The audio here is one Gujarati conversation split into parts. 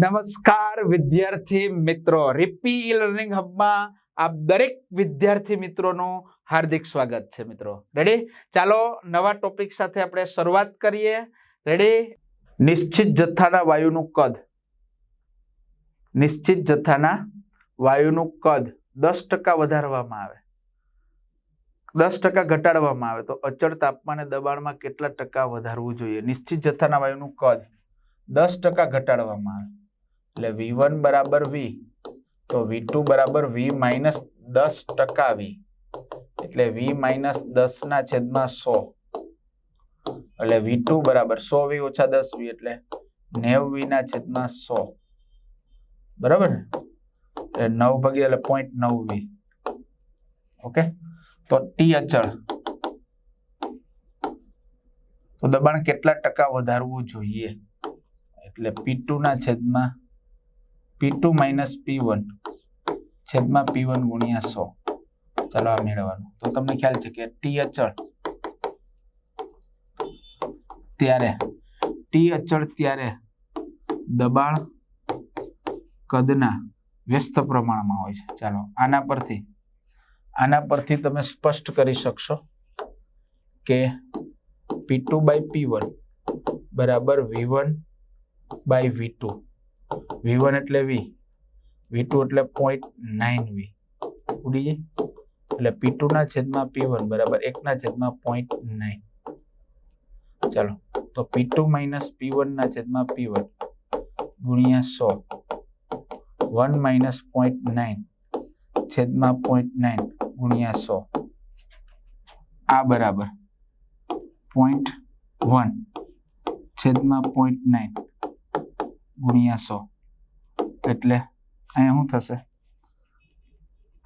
નમસ્કાર વિદ્યાર્થી મિત્રો. રિપી ઈ લર્નિંગ હબમાં આપ દરેક વિદ્યાર્થી મિત્રોનું હાર્દિક સ્વાગત છે મિત્રો. રેડી ચાલો નવા ટોપિક સાથે આપણે શરૂઆત કરીએ. રેડી નિશ્ચિત જથ્થાના વાયુનું કદ. નિશ્ચિત જથ્થાના વાયુનું કદ દસ ટકા વધારવામાં આવે. દસ ટકા ઘટાડવામાં આવે. તો અચળ તાપમાને દબાણમાં કેટલા ટકા વધારવું જોઈએ? નિશ્ચિત જથ્થાના વાયુનું કદ દસ ટકા ઘટાડવામાં આવે. એટલે વી વન બરાબર વી તો વી ટુ બરાબર વી માઇનસ દસ ટકા વી એટલે વી માઇનસ દસ ના છેદમાં સો. એટલે વી ટુ બરાબર સો વી ઓછા દસ વી એટલે નેવ વી ના છેદમાં સો. બરાબર ને? એટલે નવ ભાગ્યા એટલે પોઈન્ટ નવ વી ઓકે? તો ટી અચળ. તો દબાણ કેટલા ટકા વધારવું જોઈએ? એટલે પી ટુ ના છેદમાં P two minus P one છેદમાં પી વન ગુણ્યા સો. ચાલો આ મેળવવાનું. તો તમને ખ્યાલ છે કે ટી અચળ ત્યારે ટી અચળ ત્યારે દબાણ કદના વ્યસ્ત પ્રમાણમાં હોય છે. ચાલો, આના પરથી આના પરથી તમે સ્પષ્ટ કરી શકશો કે P two by P one બરાબર V one by V two V one એટલે વી વી ટુ એટલે પોઈન્ટ નાઇન વી ઉડી જાય? એટલે પી ટુ ના છેદમાં પી વન બરાબર? એકના છેદમાં પોઈન્ટ નાઇન ચાલો, તો P two minus P one ના છેદમાં પી વન ગુણ્યા સો. વન માઇનસ પોઈન્ટ નાઇન છેદમાં પોઈન્ટ નાઇન ગુણ્યા સો. આ બરાબર. પોઈન્ટ વન છેદમાં પોઈન્ટ નાઇન ગુણ્યા સો એટલે અહીંયા શું થશે?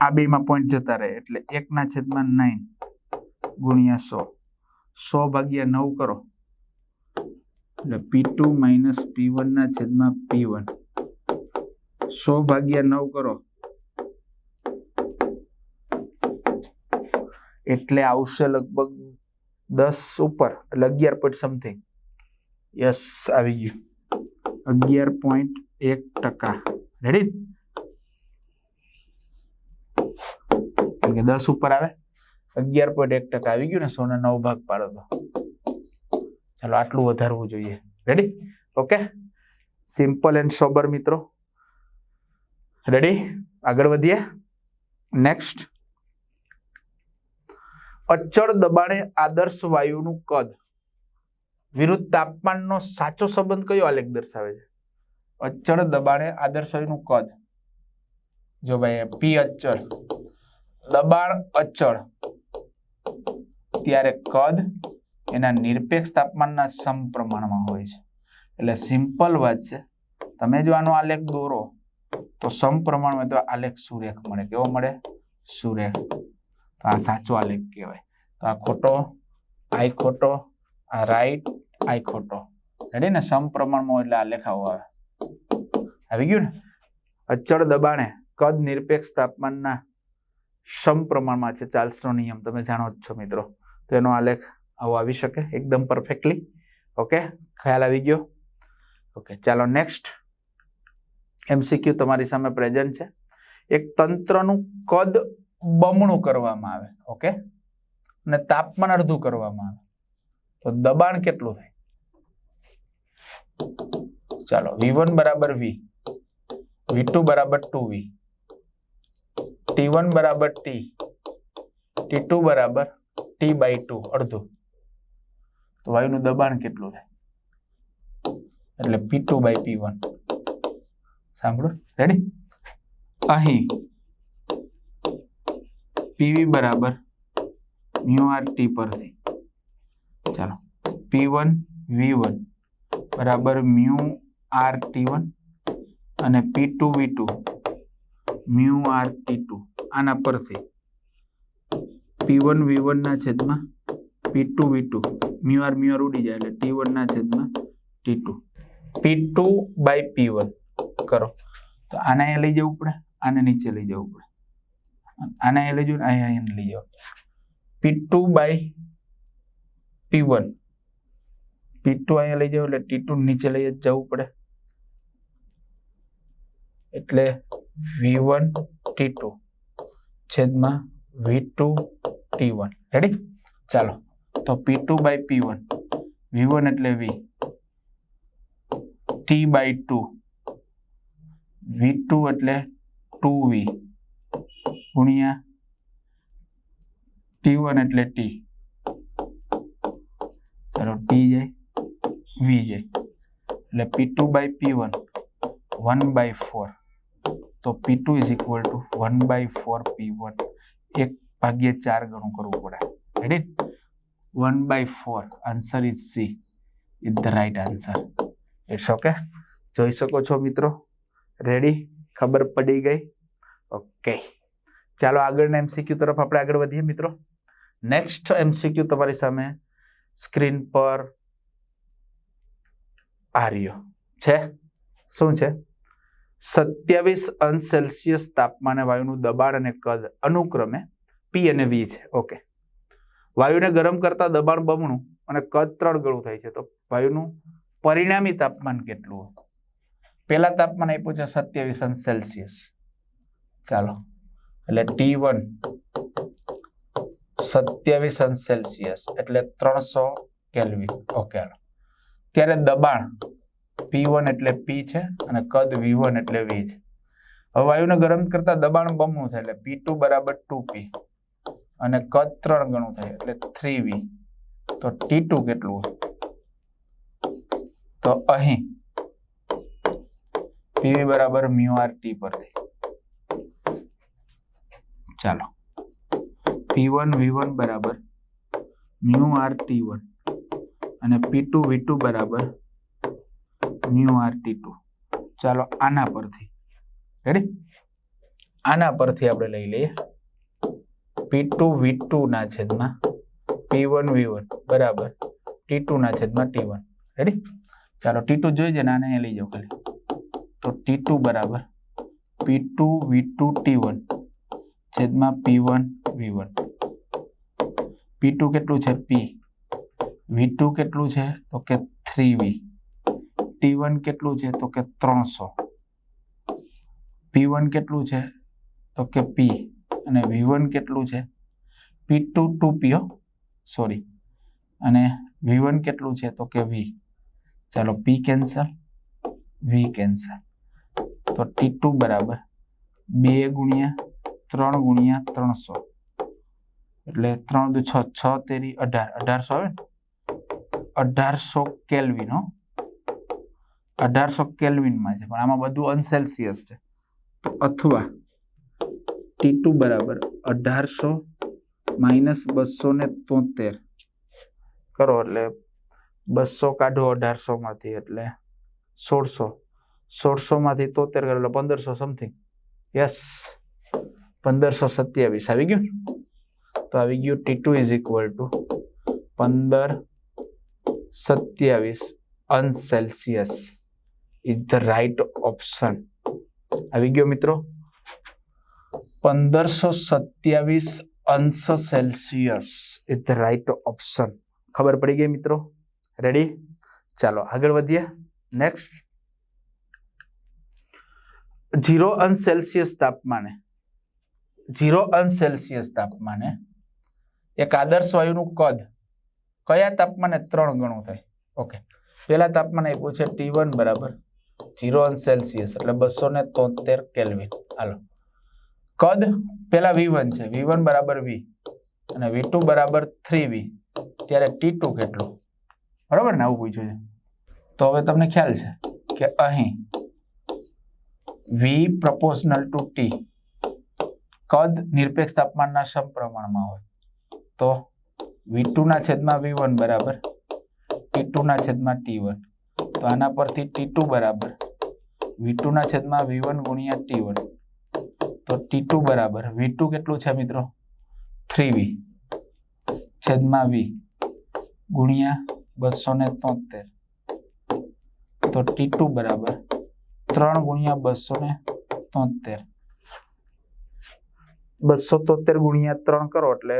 આ બેમાં પોઈન્ટ જતા રહે, એટલે એકના છેદમાં નાઇન ગુણ્યા સો સો ભાગ્યા નવ કરો. એટલે પી ટુ માઇનસ પી વનના છેદમાં પી વન સો ભાગ્યા નવ કરો. એટલે આવશે લગભગ દસ ઉપર, એટલે અગિયાર પોઈન્ટ સમથિંગ યસ આવી ગયું. અગિયાર પોઈન્ટ એક ટકા. રેડી દસ ઉપર આવે. અગિયાર પોઈન્ટ એક ટકા આવી ગયું ને, સોના નવ ભાગ પાડો તો. ચાલો, આટલું વધારવું જોઈએ. Ready okay. Simple and sober મિત્રો. રેડી આગળ વધીએ. નેક્સ્ટ અચળ દબાણે આદર્શ વાયુનું કદ. વિરુદ્ધ તાપમાનનો સાચો સંબંધ કયો આલેખ દર્શાવે છે? અચળ દબાણે આદર્શ વાયુનું કદ. જો ભાઈ પી અચળ. દબાણ અચળ. ત્યારે કદ એના નિરપેક્ષ તાપમાનના સમપ્રમાણમાં હોય છે. એટલે સિમ્પલ વાત છે. તમે જો આનો આલેખ દોરો, તો સમપ્રમાણમાં તો આલેખ સુરેખ મળે. કેવો મળે? સુરેખ. તો આ સાચો આલેખ કહેવાય. તો આ ખોટો આ ખોટો, આ રાઈટ આ ખોટો. રેડી ને? સમપ્રમાણમાં એટલે આ લેખાઓ આવે. આવી ગયું ને અચળ દબાણે કદ નિરપેક્ષ તાપમાનના સમપ્રમાણમાં છે ચાર્લ્સનો નિયમ. તમે જાણો જ છો મિત્રો. તો એનો આલેખ આવો આવી શકે એકદમ પરફેક્ટલી ઓકે ખ્યાલ આવી ગયો? ઓકે ચાલો નેક્સ્ટ એમસીક્યુ તમારી સામે પ્રેઝન્ટ છે. એક તંત્રનું કદ બમણું કરવામાં આવે. ઓકે અને તાપમાન અડધું કરવામાં આવે. તો દબાણ કેટલું થાય? ચાલો વી વન બરાબર વી વી ટુ બરાબર ટુ વી ટી વન બરાબર ટી ટી બરાબર ટી બાય ટુ અડધું. તો વાયુનું દબાણ કેટલું થાય? એટલે P two by P one સાંભળો રેડી અહીં પીવી બરાબર મ્યુ આર ટી પરથી. ચાલો પી વન વી વન બરાબર મ્યુ આર ટી વન અને P two V two. Mu R T two. આના પરથી. પી વન વી વનના છેદમાં P two V two. Mu R mu R ઉડી જાય એટલે ટી વનના છેદમાં T two. P two by P one. કરો. તો આને અહીંયા લઈ જવું પડે, આને નીચે લઈ જવું પડે. આને અહીંયા લઈ જવું અહીંયા લઈ જવું P two by P one. P two અહીંયા લઈ જાવ એટલે ટી ટુ નીચે લઈ જ જવું પડે. એટલે વી વન ટી ટુ છેદમાં V two T one ready ચાલો. તો P two by P one V one એટલે V T by two V two એટલે ટુ વી ગુણ્યા ટી વન એટલે ટી ચાલો ટી જાય. વી જાય એટલે P two by P one one by four તો P two is equal to one by four P one એક ભાગ્યે ચાર ગણું કરવું પડે ready one by four answer is C is the right answer it's okay જોઈ શકો છો મિત્રો? રેડી ખબર પડી ગઈ? ઓકે ચાલો આગળના એમસીક્યુ તરફ આપણે આગળ વધીએ મિત્રો. નેક્સ્ટ એમસીક્યુ તમારી સામે સ્ક્રીન પર આ રહ્યો છે? શું છે? સત્યાવીસ અંશ સેલ્સિયસ તાપમાને વાયુનું દબાણ અને કદ અનુક્રમે પી અને વી છે. ઓકે. વાયુને ગરમ કરતા દબાણ બમણું અને કદ ત્રણ ગણું થાય છે. તો વાયુનું પરિણામી તાપમાન કેટલું પેલા તાપમાન આપ્યું છે સત્યાવીસ અંશ સેલ્સિયસ. ચાલો. એટલે ટી વન સત્યાવીસ અંશ સેલ્સિયસ એટલે ત્રણસો કેલ્વિન. ઓકે, હાલો. ત્યારે દબાણ પી વન એટલે પી છે અને કદ વી વન એટલે વી છે. હવે વાયુને ગરમ કરતા દબાણ બમણું થાય એટલે પી ટુ બરાબર ટુ પી અને કદ ત્રણ ગણું થાય એટલે થ્રી વી તો ટી ટુ કેટલું તો અહીં પીવી બરાબર મ્યુ આર ટી પરથી ચાલો. પી વન વી વન બરાબર મ્યુ આર ટી વન અને પી ટુ વી ટુ બરાબર મ્યુ આર ટી ટુ ચાલો આના પરથી. રેડી આના પરથી આપણે લઈ લઈએ. પી ટુ વી ટુ ના છેદમાં પી વન વી વન બરાબર. ટી ટુ ના છેદમાં ટી વન રેડી ચાલો ટી ટુ જોઈ છે ને આને લઈ જાઓ ખાલી. તો ટી ટુ બરાબર P two V two T one છેદમાં P one V one P two કેટલું છે? પી વી ટુ કેટલું છે? તો કે થ્રી વી ટી વન કેટલું છે? તો કે ત્રણસો. પી વન કેટલું છે? તો કે પી અને વી વન કેટલું છે? પી ટુ ટુ પીઓ સોરી અને વી વન કેટલું છે? તો કે વી ચાલો પી કેન્સલ વી કેન્સલ તો ટી ટુ બરાબર. બે ગુણ્યા ત્રણ ગુણ્યા ત્રણસો. એટલે ત્રણ દુ છ છ તેરી અઢાર. અઢારસો આવે ને? અઢારસો કેલ્વિન હો. અઢારસો કેલ્વિનમાં છે પણ આમાં બધું અનસેલ્સિયસ છે. તો અથવા ટી ટુ બરાબર અઢારસો માઇનસ બસો ને તોતેર. કરો એટલે બસો કાઢો અઢારસોમાંથી એટલે સોળસો. સોળસોમાંથી તોતેર કરો એટલે પંદરસો સમથિંગ યસ પંદરસો સત્યાવીસ. આવી ગયું? તો આવી ગયું T two is equal to પંદર સત્યાવીસ અનસેલ્સિયસ ઇઝ ધ રાઈટ ઓપ્શન આવી ગયો મિત્રો. પંદરસો સત્યાવીસ અંશ Celsius is the right option ખબર પડી ગઈ મિત્રો? રેડી ચાલો આગળ વધીએ. નેક્સ્ટ ઝીરો અંશ સેલ્સિયસ તાપમાને. ઝીરો અંશ સેલ્સિયસ તાપમાને. એક આદર્શ વાયુનું કદ કયા તાપમાને ત્રણ ગણું થાય? ઓકે પેલા તાપમાન આપ્યું છે ટી વન બરાબર ઝીરો અંશ સેલ્સિયસ એટલે બસો ને તોતેર કેલ્વિન હાલો. કદ પેલા વી વન છે. વી વન બરાબર વી અને વી ટુ બરાબર થ્રી વી ત્યારે ટી ટુ કેટલું? બરાબર ને? આવું પૂછ્યું છે. તો હવે તમને ખ્યાલ છે કે અહીં વી પ્રપોર્શનલ ટુ ટી કદ નિરપેક્ષ તાપમાનના સમપ્રમાણમાં હોય. તો વી ટુ ના છેદમાં વી વન બરાબર? ટી ટુ ના છેદમાં ટી વન તો આના પરથી ટી ટુ બરાબર. વી ટુ ના છેદમાં વી વન ગુણ્યા ટી વન તો ટી ટુ બરાબર. વી ટુ કેટલું છે મિત્રો? થ્રી વી છેદમાં વી ગુણ્યા બસો ને તોતેર. તો ટી ટુ બરાબર. ત્રણ ગુણ્યા બસો ને તોતેર. બસો તોતેર ગુણ્યા ત્રણ કરો એટલે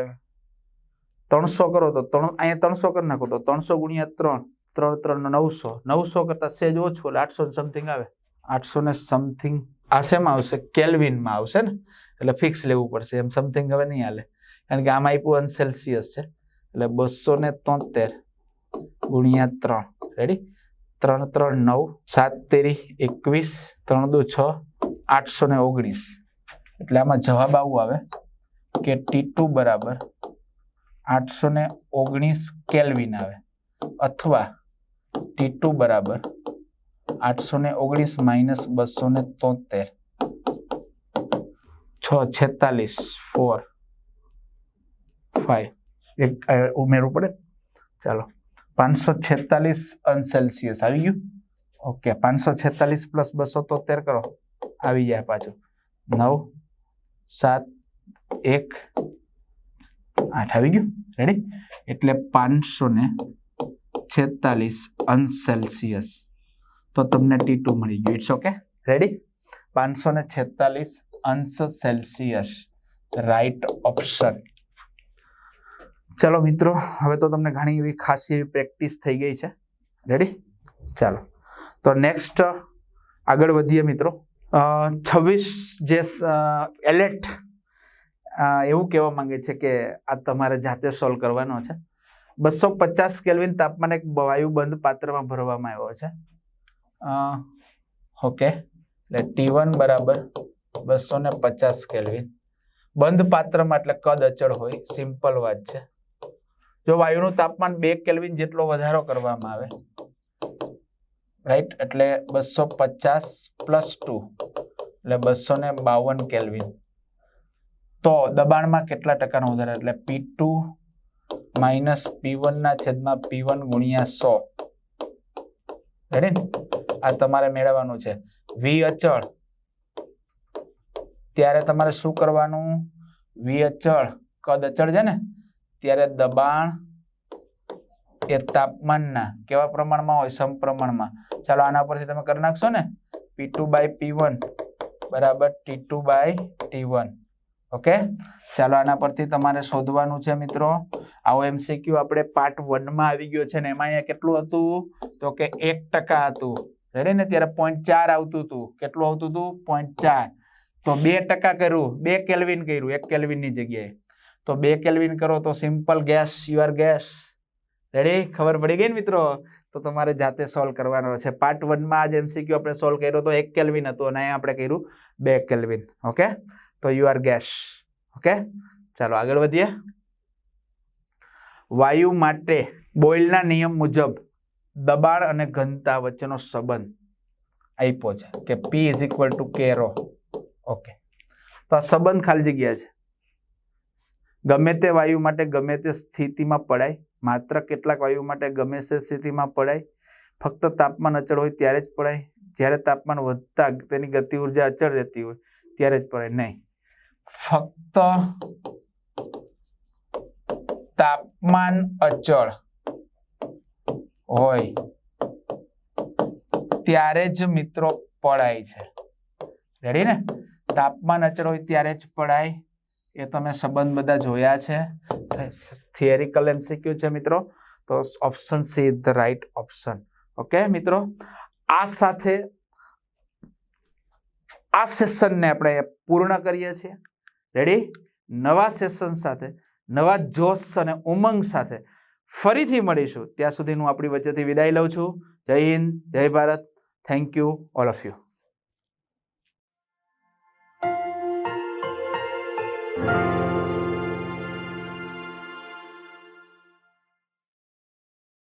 ત્રણસો કરો તો ત્રણ, અહીંયા ત્રણસો કરી નાખો તો ત્રણસો ગુણ્યા ત્રણ ત્રણ ત્રણ, નવસો. નવસો કરતા સેજ ઓછું એટલે આઠસો સમથિંગ આવે. આઠસો ને સમથિંગ આ શેમાં આવશે? કેલ્વિનમાં આવશે ને? એટલે ફિક્સ લેવું પડશે. એમ સમથિંગ હવે નહીં હાલે. કારણ કે આમાં આપ્યું અન સેલ્સિયસ છે. એટલે બસો ને તોતેર ગુણ્યા ત્રણ. રેડી ત્રણ ત્રણ, નવ, સાત, તેરી, એકવીસ, ત્રણ, દુ, છ, આઠસો ને ઓગણીસ. એટલે આમાં જવાબ આવું આવે. કે ટી ટુ બરાબર આઠસો ને ઓગણીસ કેલ્વિન આવે. અથવા ટી ટુ બરાબર આઠસો ને ઓગણીસ માઇનસ બસો ને તોતેર. છ, છેતાલીસ, ફોર, ફાઈવ. એક ઉમેરવું પડે? ચાલો. પાંચસો છેતાલીસ સેલ્સિયસ આવી ગયું? ઓકે, પાંચસો છેતાલીસ પ્લસ બસો તોતેર કરો. આવી જાય પાછું. નવ, સાત, એક આઠ આવી ગયું. રેડી એટલે પાંચસો ને છેતાલીસ અંશ સેલ્સિયસ તો તમને ટી ટુ મળી ગયું. ઇટ્સ ઓકે રેડી પાંચસો ને છેતાલીસ અંશ સેલ્સિયસ રાઈટ ઓપ્શન ચલો મિત્રો, હવે તો તમને ઘણી એવી ખાસી એવી પ્રેક્ટિસ થઈ ગઈ છે. રેડી ચાલો. તો નેક્સ્ટ આગળ વધીએ મિત્રો. છવ્વીસ જે એલેટ એવું કહેવા માંગે છે કે આ તમારે જાતે સોલ્વ કરવાનો છે. બસો પચાસ કેલ્વિન તાપમાન એક વાયુ બંધ પાત્રમાં ભરવામાં આવ્યો છે. ઓકે. એટલે ટી વન બરાબર બસો ને પચાસ કેલ્વિન. બંધ પાત્રમાં એટલે કદ અચળ હોય, સિમ્પલ વાત છે. જો વાયુનું તાપમાન બે કેલ્વિન જેટલો વધારો કરવામાં આવે. રાઈટ? એટલે બસો પચાસ પ્લસ ટુ. એટલે બસો ને બાવન કેલ્વિન. તો દબાણમાં કેટલા ટકાનો વધારો? એટલે પી ટુ માઇનસ પી વનના છેદમાં પી વન ગુણ્યા સો. આ તમારે મેળવવાનું છે. વી અચળ. ત્યારે તમારે શું કરવાનું? વી અચળ. કદ અચળ છે ને? ત્યારે દબાણ એ તાપમાનના કેવા પ્રમાણમાં હોય? સમપ્રમાણમાં. ચાલો આના પરથી તમે કરી નાખશો ને? P two by P one બરાબર? T two by T one okay? ચાલો, આના પરથી તમારે શોધવાનું છે મિત્રો. આવો એમસીક્યુ આપણે પાર્ટ વનમાં આવી ગયો છે ને એમાં અહીંયા કેટલું હતું? તો કે એક ટકા હતું. રેડી ને? ત્યારે પોઈન્ટ ચાર આવતું હતું. કેટલું આવતું હતું? પોઈન્ટ ચાર. તો બે ટકા કર્યું. બે કેલ્વિન કર્યું. એક કેલ્વિનની જગ્યાએ. તો બે કેલ્વિન કરો તો simple gas U R gas ready ખબર પડી ગઈ ને મિત્રો? તો તમારે જાતે સોલ્વ કરવાનો છે. પાર્ટ વનમાં આજ એમસીક્યુ આપણે સોલ્વ કર્યો તો એક કેલ્વિન હતું અને અહીંયા આપણે કર્યું બે કેલ્વિન ઓકે? તો યુ આર ગેસ ઓકે ચાલો આગળ વધીએ. વાયુ માટે બોઇલના નિયમ મુજબ દબાણ અને ઘનતા વચ્ચેનો સંબંધ આપ્યો છે, કે P is equal to zero okay તો આ સંબંધ ખાલી જગ્યા છે. ગમે તે વાયુ માટે ગમે તે સ્થિતિમાં પડાય, માત્ર કેટલાક વાયુ માટે ગમે તે સ્થિતિમાં પડાય, ફક્ત તાપમાન અચળ હોય ત્યારે જ પડાય. જ્યારે તાપમાન વધતા તેની ગતિ ઊર્જા અચળ રહેતી હોય, ત્યારે જ પડાય. નહીં. ફક્ત તાપમાન અચળ હોય ત્યારે જ મિત્રો પડાય છે. રેડી ને? તાપમાન અચળ હોય ત્યારે જ પડાય. એ તમે સંબંધ બધા જોયા છે. થિયરિકલ એમસીક્યુ છે મિત્રો. તો option C the right option okay મિત્રો? આ સાથે આ સેશનને આપણે પૂર્ણ કરીએ છીએ. રેડી નવા સેશન સાથે, નવા જોશ અને ઉમંગ સાથે ફરીથી મળીશું. ત્યાં સુધીનું આપણી વચ્ચેથી વિદાય લઉં છું. જય હિન્દ, જય Bharat. Thank you all of you